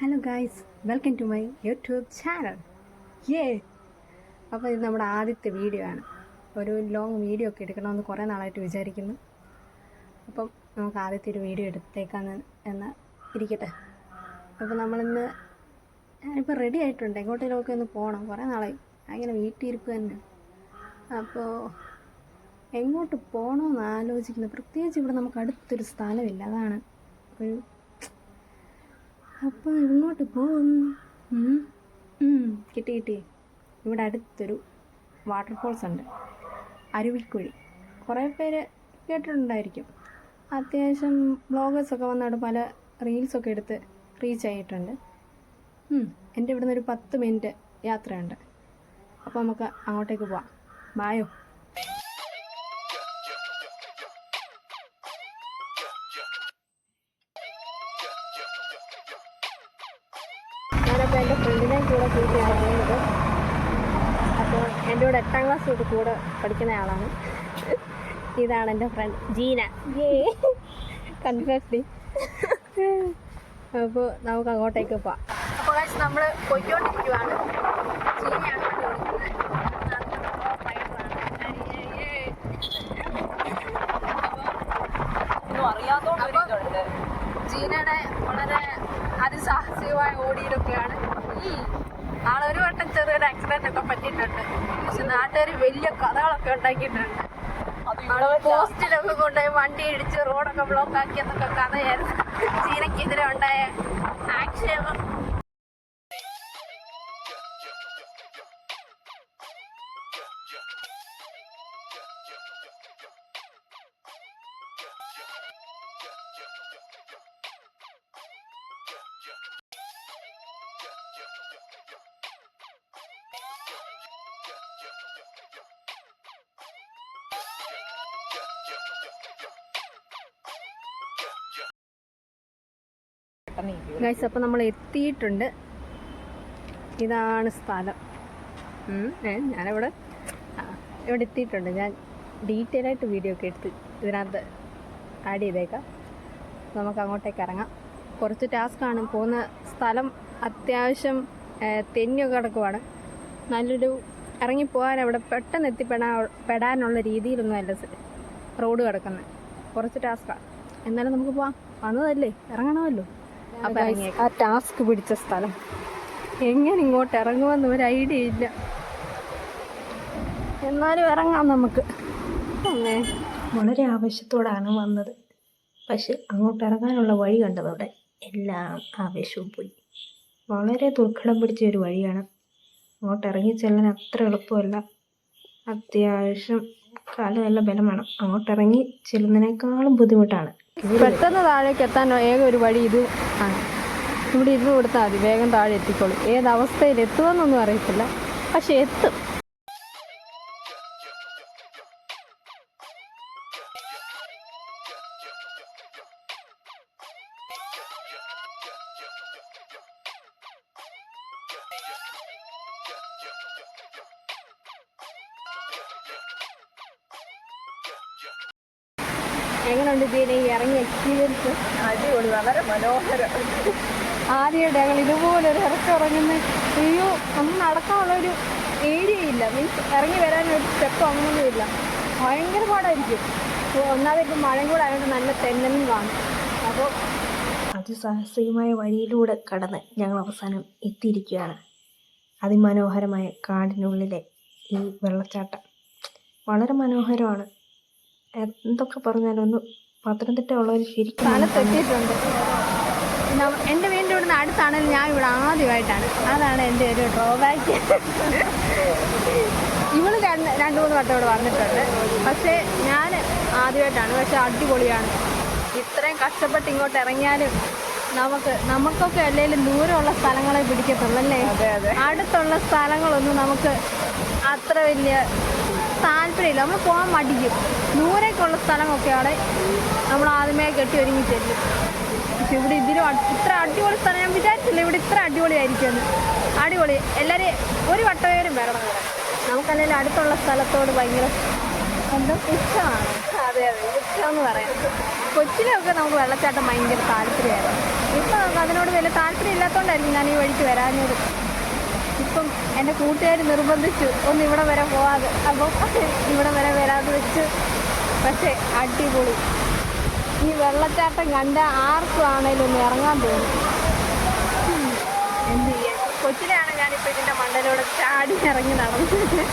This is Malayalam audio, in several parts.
Hello guys welcome to my YouTube channel യേ അപ്പോൾ ഇത് നമ്മുടെ ആദ്യത്തെ വീഡിയോ ആണ്. ഒരു ലോങ് വീഡിയോ ഒക്കെ എടുക്കണമെന്ന് കുറേ നാളായിട്ട് വിചാരിക്കുന്നു. അപ്പം നമുക്ക് ആദ്യത്തെ ഒരു വീഡിയോ എടുത്തേക്കാന്ന് എന്ന് ഇരിക്കട്ടെ. അപ്പോൾ നമ്മളിന്ന് ഞാനിപ്പോൾ റെഡി ആയിട്ടുണ്ട്. എങ്ങോട്ടേലൊക്കെ ഒന്ന് പോകണം കുറേ നാളായി. അങ്ങനെ വീട്ടിലിരിപ്പ് തന്നെ. അപ്പോൾ എങ്ങോട്ട് പോകണമെന്ന് ആലോചിക്കുന്നു. പ്രത്യേകിച്ച് ഇവിടെ നമുക്ക് അടുത്തൊരു സ്ഥലമില്ല. അതാണ് ഒരു അപ്പോൾ ഇങ്ങോട്ട് പോകുന്നു കിട്ടി കിട്ടി. ഇവിടെ അടുത്തൊരു വാട്ടർഫോൾസ് ഉണ്ട്. അരുവിക്കുഴി. കുറേ പേര് കേട്ടിട്ടുണ്ടായിരിക്കും. അത്യാവശ്യം വ്ളോഗേഴ്സൊക്കെ വന്നിട്ട് പല റീൽസൊക്കെ എടുത്ത് റീച്ച് ആയിട്ടുണ്ട്. എന്റെ ഇവിടുന്ന് ഒരു പത്ത് മിനിറ്റ് യാത്രയുണ്ട്. അപ്പോൾ നമുക്ക് അങ്ങോട്ടേക്ക് പോവാം. ബായോ ഞാനപ്പോൾ എന്റെ ഫ്രണ്ടിനെ കൂടെ കൂട്ടിയാണ് പോകുന്നത് അപ്പോൾ എന്റെ കൂടെ എട്ടാം ക്ലാസ് തൊട്ട് കൂടെ പഠിക്കുന്ന ആളാണ്. ഇതാണ് എന്റെ ഫ്രണ്ട് ജീന. ഏ കൺഫ്യൂസ്ഡി അപ്പോൾ നമുക്ക് അങ്ങോട്ടേക്ക് പോവാം. അപ്പോൾ നമ്മൾ പോയിക്കൊണ്ടിരിക്കുവാണ്. ജീനയാണ് വണ്ടി ഓടിക്കുന്നത്. അപ്പോൾ ജീനയുടെ വളരെ അതിസാഹസികമായ ഓടിയിലൊക്കെയാണ് ഈ ആളൊരു വട്ടം ചെറിയൊരു ആക്സിഡന്റ് ഒക്കെ പറ്റിയിട്ടുണ്ട് പക്ഷെ നാട്ടുകാർ വലിയ കഥകളൊക്കെ ഉണ്ടാക്കിയിട്ടുണ്ട്. പോസ്റ്റിലൊക്കെ കൊണ്ടുപോയി വണ്ടി ഇടിച്ച് റോഡൊക്കെ ബ്ലോക്ക് ആക്കി എന്നൊക്കെ കഥയായിരുന്നു. ചീനക്കെതിരെ ഉണ്ടായ ആക്ഷേപം ഗൈസ് അപ്പോൾ നമ്മൾ എത്തിയിട്ടുണ്ട്. ഇതാണ് സ്ഥലം. ഞാനിവിടെ ഇവിടെ എത്തിയിട്ടുണ്ട്. ഞാൻ ഡീറ്റെയിൽ ആയിട്ട് വീഡിയോ ഒക്കെ എടുത്ത് ഇതിനകത്ത് ആഡ് ചെയ്തേക്കാം. നമുക്ക് അങ്ങോട്ടേക്ക് ഇറങ്ങാം. കുറച്ച് ടാസ്ക് ആണ്. പോകുന്ന സ്ഥലം അത്യാവശ്യം തെന്നിയൊക്കെ കിടക്കുവാണ്. നല്ലൊരു ഇറങ്ങിപ്പോകാൻ അവിടെ പെട്ടെന്ന് എത്തിപ്പെടാ പെടാനുള്ള രീതിയിലൊന്നും അല്ല റോഡ് കിടക്കുന്നത് കുറച്ച് ടാസ്ക്കാണ് എന്നാലും നമുക്ക് പോവാം. വന്നതല്ലേ? ഇറങ്ങണമല്ലോ. അപ്പം ആ ടാസ്ക് പിടിച്ച സ്ഥലം. എങ്ങനെ ഇങ്ങോട്ട് ഇറങ്ങുമെന്ന് ഒരു ഐഡിയ ഇല്ല. എന്നാലും ഇറങ്ങാം നമുക്ക്. വളരെ ആവേശത്തോടാണ് വന്നത്. പക്ഷെ അങ്ങോട്ട് ഇറങ്ങാനുള്ള വഴി കണ്ടതോടെ എല്ലാം ആവേശവും പോയി. വളരെ ദുർഘടം പിടിച്ച ഒരു വഴിയാണ്. അങ്ങോട്ട് ഇറങ്ങി ചെല്ലാൻ അത്ര എളുപ്പമല്ല. അത്യാവശ്യം കാൽ നല്ല ബലം വേണം. അങ്ങോട്ട് ഇറങ്ങി ചെല്ലുന്നതിനേക്കാളും ബുദ്ധിമുട്ടാണ്. പെട്ടെന്ന് താഴേക്ക് എത്താൻ ഏക ഒരു വഴി ഇത് ആണ്. ഇവിടെ ഇരുന്ന് കൊടുത്താൽ മതി. വേഗം താഴെ എത്തിക്കോളൂ. ഏത് അവസ്ഥയിൽ എത്തുമെന്നൊന്നും അറിയത്തില്ല. പക്ഷെ എത്തും. എങ്ങനെയുണ്ട് ഇതിനെ ഇറങ്ങി എക്സ്പീരിയൻസ് അടിപൊളി വളരെ മനോഹരം. ആദ്യമായിട്ട് ഞങ്ങൾ ഇതുപോലെ ഒരു ഇറക്കം ഇറങ്ങുന്ന അയ്യോ ഒന്ന് നടക്കാനുള്ള ഒരു ഏരിയ ഇല്ല. മീൻസ് ഇറങ്ങി വരാൻ ഒരു സ്റ്റെപ്പ് അങ്ങനൊന്നും ഇല്ല. ഭയങ്കര പാടായിരിക്കും. അപ്പോൾ ഒന്നാമത് ഇപ്പം മഴയും കൂടെ ആയതുകൊണ്ട് നല്ല തെന്നലും കാണും. അപ്പോൾ അതിസാഹസികമായ വഴിയിലൂടെ കടന്ന് ഞങ്ങൾ അവസാനം എത്തിയിരിക്കുകയാണ്. അതിമനോഹരമായ കാടിനുള്ളിലെ ഈ വെള്ളച്ചാട്ടം. വളരെ മനോഹരമാണ്. എന്തൊക്കെ പറഞ്ഞാലും ഒന്ന് പത്തനംതിട്ട ഉള്ളവർ ശരിക്കും സ്ഥലത്തെത്തിയിട്ടുണ്ട്. ന- എന്റെ വീടിന്റെ ഇവിടുന്ന് അടുത്താണെങ്കിലും ഞാൻ ഇവിടെ ആദ്യമായിട്ടാണ്. അതാണ് എന്റെ ഒരു ഡ്രോബാക്ക് ഇവൾ രണ്ട് രണ്ട് മൂന്ന് വട്ടം ഇവിടെ വന്നിട്ടുണ്ട്. പക്ഷേ ഞാൻ ആദ്യമായിട്ടാണ്. പക്ഷെ അടിപൊളിയാണ്. ഇത്രയും കഷ്ടപ്പെട്ട് ഇങ്ങോട്ട് ഇറങ്ങിയാലും നമുക്ക് നമുക്കൊക്കെ അല്ലെങ്കിലും ദൂരമുള്ള സ്ഥലങ്ങളെ പിടിക്കത്തുള്ളൂ അല്ലേ? അടുത്തുള്ള സ്ഥലങ്ങളൊന്നും നമുക്ക് അത്ര വലിയ താല്പര്യമില്ല. നമ്മൾ പോകാൻ മടിക്കും. ദൂരേക്കുള്ള സ്ഥലമൊക്കെയാണ് നമ്മൾ ആദ്യമേ കെട്ടി ഒരുങ്ങി ചെല്ലും. പക്ഷെ ഇവിടെ ഇതിലും ഇത്ര അടിപൊളി സ്ഥലം ഞാൻ വിചാരിച്ചില്ല. ഇവിടെ ഇത്ര അടിപൊളിയായിരിക്കുമെന്ന്. അടിപൊളി. എല്ലാവരും ഒരു വട്ടവേരും വരണം. നമുക്കല്ലെങ്കിൽ അടുത്തുള്ള സ്ഥലത്തോട് ഭയങ്കര എന്തോ ഇഷ്ടമാണ്. അതെ അതെ. ഇഷ്ടമെന്ന് പറയാം. കൊച്ചിലൊക്കെ നമുക്ക് വെള്ളച്ചാട്ടം ഭയങ്കര താല്പര്യമായിരുന്നു. ഇപ്പം അതിനോട് വലിയ താല്പര്യം ഇല്ലാത്തതുകൊണ്ടായിരിക്കും ഞാൻ ഈ വഴിക്ക് വരാഞ്ഞത്. ഇപ്പം എന്റെ കൂട്ടുകാർ നിർബന്ധിച്ചു ഒന്ന് ഇവിടെ വരെ പോവാതെ. അപ്പം ഇവിടെ വരെ വരാതെ വെച്ച്. പക്ഷേ അടിപൊളി. ഈ വെള്ളച്ചാട്ടം കണ്ട ആർക്കും ആണേലും ഒന്ന് ഇറങ്ങാൻ തോന്നും. എന്ത് ചെയ്യാൻ? കൊച്ചിനെയാണ് ഞാനിപ്പോൾ ഇതിന്റെ മണ്ടലോടെ ചാടി ഇറങ്ങി നടന്നത്.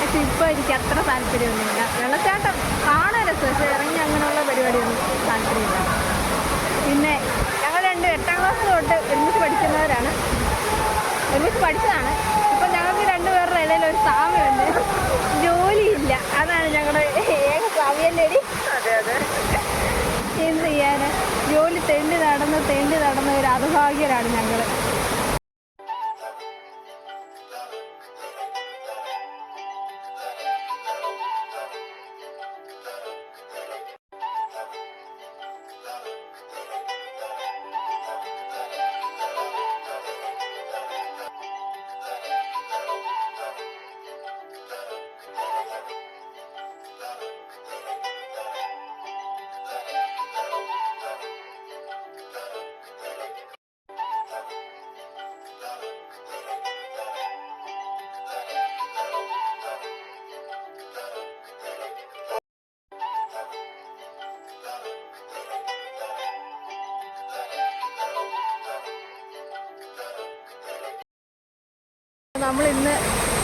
പക്ഷെ ഇപ്പോൾ എനിക്ക് അത്ര താല്പര്യമൊന്നുമില്ല. വെള്ളച്ചാട്ടം കാണാൻ രസം പക്ഷേ ഇറങ്ങി അങ്ങനെയുള്ള പരിപാടിയൊന്നും താല്പര്യമില്ല. പിന്നെ ഞങ്ങൾ രണ്ട് എട്ടാം ക്ലാസ് തൊട്ട് ഒരുമിച്ച് പഠിക്കുന്നവരാണ്. ഒരുമിച്ച് പഠിച്ചതാണ്. ഇപ്പം ഞങ്ങൾക്ക് രണ്ടുപേരുടെ ഇടയിൽ ഒരു സാമ്യമുണ്ട് ജോലിയില്ല. അതാണ് ഞങ്ങളുടെ ഏക സാമ്യല്ലേടി അതെ അതെ. എന്ത് ചെയ്യാന്? ജോലി തെണ്ടി നടന്ന് തെണ്ടി നടന്ന ഒരു അതുഭാഗ്യരാണ് ഞങ്ങൾ നമ്മൾ ഇന്ന്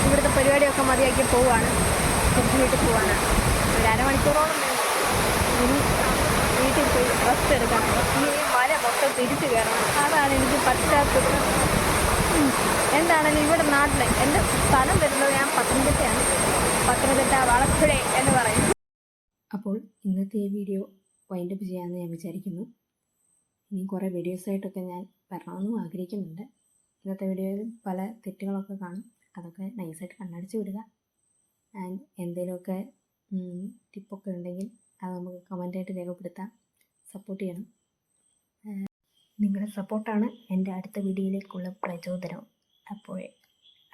ഇവിടുത്തെ പരിപാടിയൊക്കെ മതിയാക്കി പോവാണ്. തിരിച്ച് വീട്ടിൽ പോവാണ്. ഒരു അരമണിക്കൂറോളം ഇനി വീട്ടിൽ പോയി റെസ്റ്റ് എടുക്കണം. ഇനി ഈ മല മൊത്തം തിരിച്ചു കയറണം. അതാണ് എനിക്ക് പറ്റാത്തത്. എന്താണെങ്കിലും ഇവിടെ നാട്ടിൽ എന്റെ സ്ഥലം വരുന്നത് ഞാൻ പത്തനംതിട്ടയാണ്. പത്തനംതിട്ട വളപ്പുഴ എന്ന് പറയും. അപ്പോൾ ഇന്നത്തെ ഈ വീഡിയോ വൈൻഡപ്പ് ചെയ്യാമെന്ന് ഞാൻ വിചാരിക്കുന്നു. ഇനി കുറേ വീഡിയോസായിട്ടൊക്കെ ഞാൻ വരണമെന്നും ആഗ്രഹിക്കുന്നുണ്ട്. ഇന്നത്തെ വീഡിയോയിൽ പല തെറ്റുകളൊക്കെ കാണും. അതൊക്കെ നൈസായിട്ട് കണ്ണടിച്ച് വിടുക. ആൻഡ് എന്തെങ്കിലുമൊക്കെ ടിപ്പൊക്കെ ഉണ്ടെങ്കിൽ അത് നമുക്ക് കമന്റായിട്ട് രേഖപ്പെടുത്താം. സപ്പോർട്ട് ചെയ്യണം. നിങ്ങളുടെ സപ്പോർട്ടാണ് എന്റെ അടുത്ത വീഡിയോയിലേക്കുള്ള പ്രചോദനം. അപ്പോൾ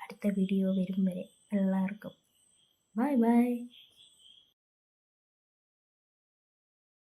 അടുത്ത വീഡിയോ വരും വരെ എല്ലാവർക്കും. Bye bye.